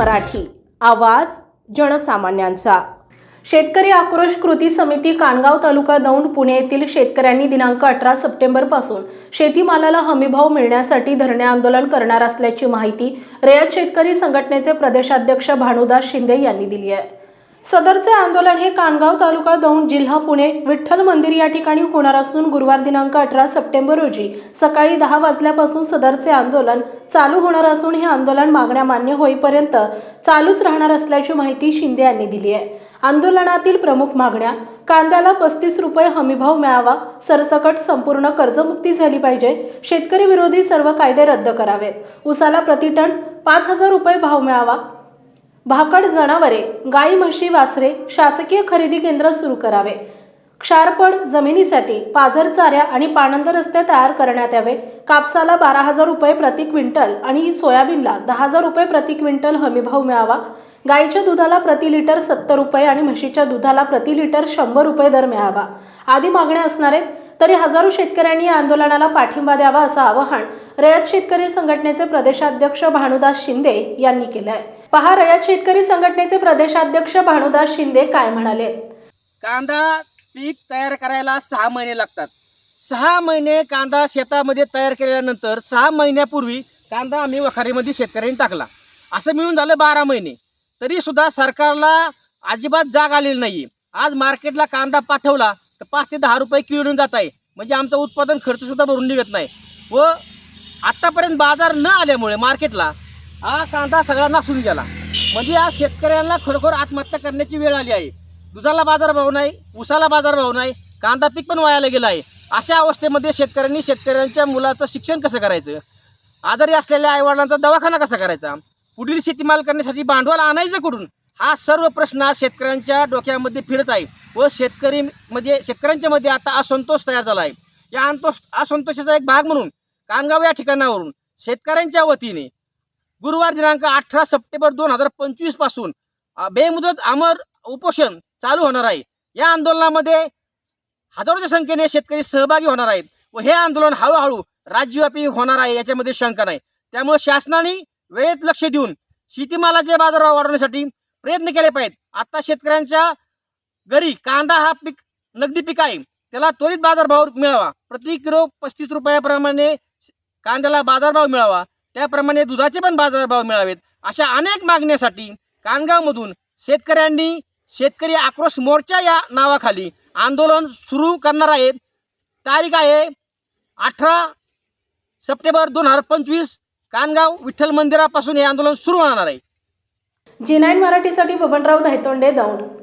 मराठी. आवाज जनसामान्यांचा. शेतकरी आक्रोश कृती समिती कानगाव तालुका दौंड पुणे येथील शेतकऱ्यांनी दिनांक अठरा सप्टेंबरपासून शेतीमालाला हमीभाव मिळण्यासाठी धरणे आंदोलन करणार असल्याची माहिती रयत शेतकरी संघटनेचे प्रदेशाध्यक्ष भानुदास शिंदे यांनी दिली आहे. सदरचे आंदोलन हे कानगाव तालुका दौंड जिल्हा पुणे विठ्ठल मंदिर या ठिकाणी होणार असून गुरुवार दिनांक अठरा सप्टेंबर रोजी सकाळी दहा वाजल्यापासून सदरचे आंदोलन चालू होणार असून हे आंदोलन मागण्या मान्य होईपर्यंत चालूच राहणार असल्याची माहिती शिंदे यांनी दिली आहे. आंदोलनातील प्रमुख मागण्या कांद्याला पस्तीस रुपये हमीभाव मिळावा सरसकट संपूर्ण कर्जमुक्ती झाली पाहिजे शेतकरी विरोधी सर्व कायदे रद्द करावेत. उसाला प्रतिटन पाच हजार रुपये भाव मिळावा भाकड जनावरे गाई म्हशी वासरे शासकीय खरेदी केंद्र सुरू करावे. क्षारपड जमिनीसाठी पाझर चाऱ्या आणि पाणंद रस्ते तयार करण्यात यावे. कापसाला बारा हजार रुपये प्रति क्विंटल आणि सोयाबीनला दहा हजार रुपये प्रति क्विंटल हमीभाव मिळावा. गाईच्या दुधाला प्रति लिटर सत्तर रुपये आणि म्हशीच्या दुधाला प्रति लिटर शंभर रुपये दर मिळावा. आदी मागण्या असणार आहेत. तरी हजारो शेतकऱ्यांनी या आंदोलनाला पाठिंबा द्यावा असं आवाहन रयत शेतकरी संघटनेचे प्रदेशाध्यक्ष भानुदास शिंदे यांनी केलं आहे पहा रयत शेतकरी संघटनेचे प्रदेशाध्यक्ष भानुदास शिंदे काय म्हणाले. कांदा पीक तयार करायला सहा महिने लागतात. सहा महिने कांदा शेतामध्ये तयार केल्यानंतर सहा महिन्यापूर्वी कांदा आम्ही वखारीमध्ये शेतकऱ्यांनी टाकला. असं मिळून झालं बारा महिने. तरी सुद्धा सरकारला अजिबात जाग आलेली नाही आज मार्केटला कांदा पाठवला तर पाच ते दहा रुपये किलोने जात आहे म्हणजे आमचं उत्पादन खर्च सुद्धा भरून निघत नाही. व आत्तापर्यंत बाजार न आल्यामुळे मार्केटला हा कांदा सगळा नासून गेला. म्हणजे आज शेतकऱ्यांना खरोखर आत्महत्या करण्याची वेळ आली आहे. दुधाला बाजारभाव नाही उसाला बाजारभाव नाही कांदा पीक पण वायाला गेला आहे. अशा अवस्थेमध्ये शेतकऱ्यांनी शेतकऱ्यांच्या मुलाचं शिक्षण कसं करायचं? आजारी असलेल्या आईवडिलांचा दवाखाना कसा करायचा? पुढील शेतीमाल करण्यासाठी भांडवल आणायचं कुठून? हा सर्व प्रश्न शेतकऱ्यांच्या डोक्यामध्ये फिरत आहे. व शेतकरी म्हणजे शेतकऱ्यांच्या मध्ये आता असंतोष तयार झाला आहे. या अंतोष असंतोषाचा एक भाग म्हणून कानगाव या ठिकाणावरून शेतकऱ्यांच्या वतीने गुरुवार दिनांक अठरा सप्टेंबर दोन हजार पंचवीसपासून बेमुदत अमर उपोषण चालू होणार आहे. या आंदोलनामध्ये हजारोच्या संख्येने शेतकरी सहभागी होणार आहेत व हे आंदोलन हळूहळू राज्यव्यापी होणार आहे याच्यामध्ये शंका नाही. त्यामुळे शासनाने वेळेत लक्ष देऊन शेतीमालाचे बाजारभाव वाढवण्यासाठी प्रयत्न केले पाहिजेत. आता शेतकऱ्यांच्या घरी कांदा हा पीक नगदी पीक आहे. त्याला त्वरित बाजारभाव मिळावा. प्रति किलो पस्तीस रुपयाप्रमाणे कांद्याला बाजारभाव मिळावा. त्याप्रमाणे दुधाचे पण बाजारभाव मिळावेत. अशा अनेक मागण्यासाठी कानगावमधून शेतकऱ्यांनी शेतकरी आक्रोश मोर्चा या नावाखाली आंदोलन सुरू करणार आहेत. तारीख आहे अठरा सप्टेंबर दोन हजार पंचवीस. कानगाव विठ्ठल मंदिरापासून हे आंदोलन सुरू होणार आहे. जी नाईन मराठीसाठी बबनराव धायतोंडे दौंड.